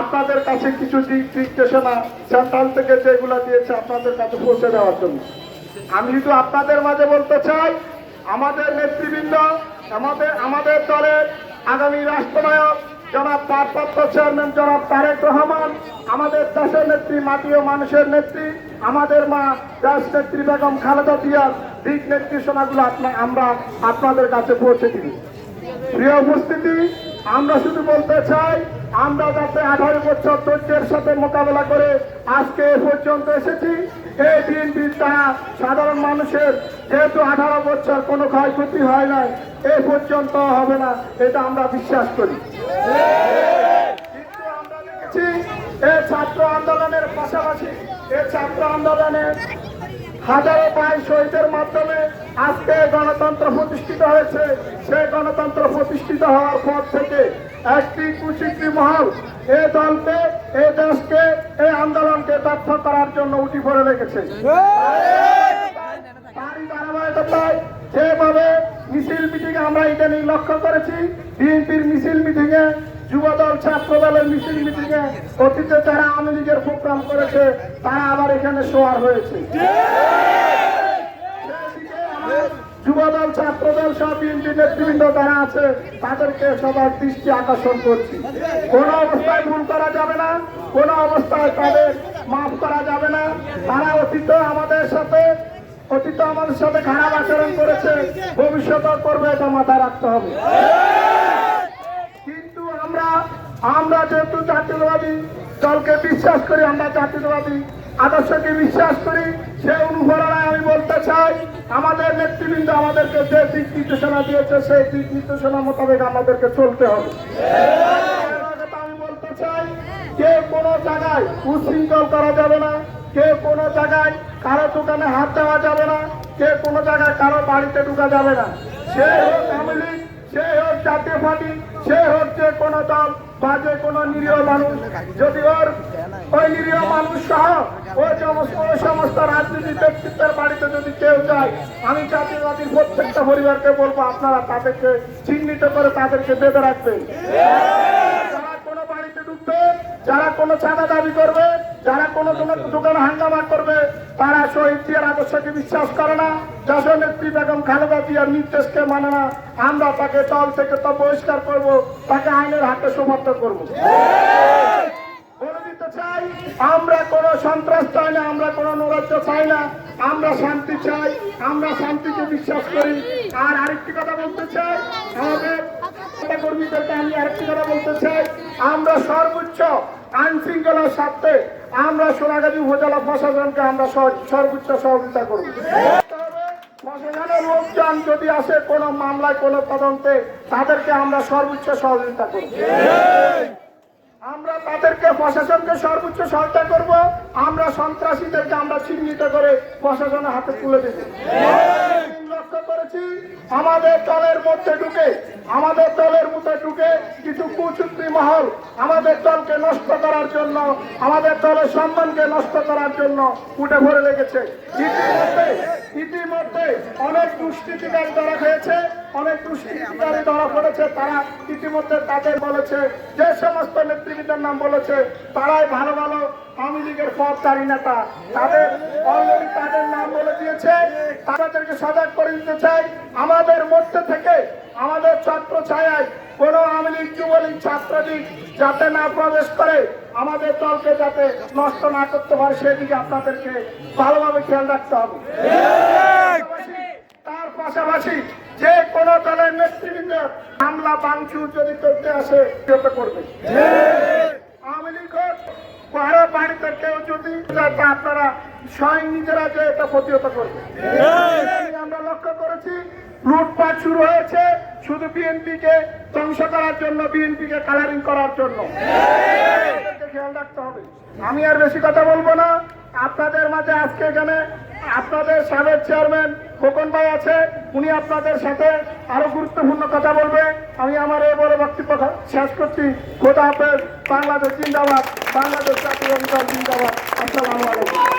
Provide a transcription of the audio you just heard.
আপনাদের কাছে কিছু নির্দেশনা সেন্ট্রাল থেকে যেগুলো দিয়েছে আপনাদের কাছে পৌঁছে দেওয়ার জন্য। আমি শুধু আপনাদের মাঝে বলতে চাই, আমাদের নেতৃবৃন্দ, আমাদের আমাদের দলের আগামী রাষ্ট্রনায়ক জনাব ভারপ্রাপ্ত চেয়ারম্যান জনাব তারেক রহমান, আমাদের দেশের নেত্রী, মাটি ও মানুষের নেত্রী, আমাদের মা দেশ নেত্রী বেগম খালেদা জিয়ার দিক নির্দেশনাগুলো আমরা আপনাদের কাছে পৌঁছে দিই প্রিয় উপস্থিতি, আমরা শুধু বলতে চাই, আমরা যাতে আঠারো বছর ধৈর্যের সাথে মোকাবেলা করে আজকে এ পর্যন্ত এসেছি। এই দিন দ্বারা সাধারণ মানুষের, যেহেতু আঠারো বছর কোনো ক্ষয়ক্ষতি হয় নাই, এ পর্যন্ত হবে না, এটা আমরা বিশ্বাস করি। এই ছাত্র আন্দোলনের পাশাপাশি এই ছাত্র আন্দোলনের হাজারো পায় শহীদের মাধ্যমে আজকে গণতন্ত্র প্রতিষ্ঠিত হয়েছে। সে গণতন্ত্র প্রতিষ্ঠিত হওয়ার পর থেকে একটি কুচিকটি মহল এ দলকে, এ দেশকে এই আন্দোলনকে ব্যর্থ করার জন্য উঠি পড়ে লেগেছে ধারাবাহিকতায় যেভাবে মিছিল মিটিং আমরা ইদানিং লক্ষ্য করেছি, বিএনপির মিছিল মিটিং এ যুবদল ছাত্র দলের মিছিল মিটিং এ অতীতে যারা আওয়ামী লীগের প্রোগ্রাম করেছে, তারা আবার এখানে শোয়ার হয়েছে। যুবদল, ছাত্রদল সহ বিএনপি নেতৃবৃন্দ যারা আছে, তাদেরকে সবার দৃষ্টি আকর্ষণ করছি। কোন অবস্থায় ভুল করা যাবে না, কোন অবস্থায় তাদের মাফ করা যাবে না। তারা অতীত আমাদের সাথে, অতীত আমাদের সাথে খারাপ আচরণ করেছে, ভবিষ্যতেও করবে এটা মাথায় রাখতে হবে। কিন্তু আমরা আমরা যেহেতু জাতীয়তাবাদী দলকে বিশ্বাস করি, আমরা জাতীয়তাবাদী আদর্শকে বিশ্বাস করি সে অনুপ্রেরণায় আমি বলতে চাই আমাদের নেতৃবৃন্দ আমাদেরকে যে দিক নির্দেশনা দিয়েছে সেই দিক নির্দেশনা মোতাবেক আমাদেরকে চলতে হবে। আমি বলতে চাই কেউ কোনো জায়গায় উশৃঙ্খল করা যাবে না কেউ কোনো জায়গায় কারও দোকানে হাত দেওয়া যাবে না কেউ কোনো জায়গায় কারও বাড়িতে ঢুকা যাবে না। সে হোক আওয়ামী লীগ, সে হোক জাতীয় পার্টি সে হোক যে কোনো দল বা যে কোনো নিরীহ মানুষ যদি ওর ওই নিরীহ মানুষ সহ ওই সমস্ত বাড়িতে যদি কেউ আমি প্রত্যেকটা পরিবারকে বলব, আপনারা তাদেরকে চিহ্নিত করে তাদেরকে বেঁধে যারা কোনো বাড়িতে ঢুকবে, যারা কোনো চাঁদা দাবি করবে, যারা কোনো কোনো দোকানে হাঙ্গামা করবে, তারা শহীদ আদর্শকে বিশ্বাস করে না, যশোর নেত্রী বেগম খালেদা জিয়ার নির্দেশকে মানে না। আমরা তাকে দল থেকে তা বহিষ্কার করব, তাকে আইনের হাতে সমর্থন করব। আমরা কোনো সন্ত্রাস চাই না, আমরা কোনো নৈরাজ্য চাই না। আমরা শান্তি চাই, আমরা শান্তিকে বিশ্বাস করি। আর আরেকটি কথা বলতে চাই, আমাদের কর্মীদেরকে আমি আরেকটি কথা বলতে চাই। আমরা সর্বোচ্চ আইন শৃঙ্খলার স্বার্থে আমরা সোনাগাজী উপজেলা প্রশাসনকে আমরা সর্বোচ্চ সহযোগিতা করব। প্রশাসনের লোকজন যদি আসে কোনো মামলায় কোনো তদন্তে, তাদেরকে আমরা সর্বোচ্চ সহযোগিতা করব। আমরা তাদেরকে প্রশাসনকে সর্বোচ্চ সহায়তা করব। আমরা সন্ত্রাসীদেরকে আমরা চিহ্নিত করে প্রশাসনের হাতে তুলে দেব। লক্ষ্য করেছি আমাদের দলের মধ্যে ঢুকে আমাদের দলের মধ্যে ঢুকে কিছু কুচুক্তি মহল আমাদের দলকে নষ্ট করার জন্য, আমাদের দলের সম্মানকে নষ্ট করার জন্য উঠে ভরে লেগেছে। ইতিমধ্যে ইতিমধ্যে অনেক দুষ্কৃতিকারী ধরা হয়েছে অনেক দুষ্কৃতিকারী ধরা পড়েছে, তারা ইতিমধ্যে তাদের বলেছে, যে সমস্ত নেতৃবৃন্দের নাম বলেছে, তারাই ভালো ভালো আওয়ামী লীগের পথচারী নেতা। তাদের অলরেডি তাদের নাম বলে দিয়েছে। তাদেরকে সজাগ করে দিতে চাই। আমাদের মধ্যে থেকে আমাদের ছাত্র ছায়ায় কোনো আওয়ামী লীগ যুবলীগ ছাত্রলীগ যাতে না প্রবেশ করে আমাদের দলকে যাতে নষ্ট না করতে পারে সেদিকে আপনাদেরকে ভালোভাবে খেয়াল রাখতে হবে। তার পাশাপাশি যে কোনো দলের নেতৃবৃন্দ হামলা ভাঙচুর যদি করতে আসে সেটা করবে। আওয়ামী লীগ কারও বাড়িতে কেউ যদি আপনারা স্বয়ং নিজেরা যে এটা প্রতিহত করবে। আমরা লক্ষ্য করেছি লুটপাট শুরু হয়েছে শুধু বিএনপি কে ধ্বংস করার জন্য বিএনপি কে কালারিং করার জন্য। খেয়াল রাখতে হবে। আমি আর বেশি কথা বলব না। আপনাদের মাঝে আজকে এখানে আপনাদের সাবেক চেয়ারম্যান খোকন ভাই আছে। উনি আপনাদের সাথে আরও গুরুত্বপূর্ণ কথা বলবে। আমি আমার এই বড় বক্তব্য শেষ করছি। খোদা হাফেজ। বাংলাদেশ জিন্দাবাদ। বাংলাদেশ জাতীয় জিন্দাবাদ। আসসালামু আলাইকুম।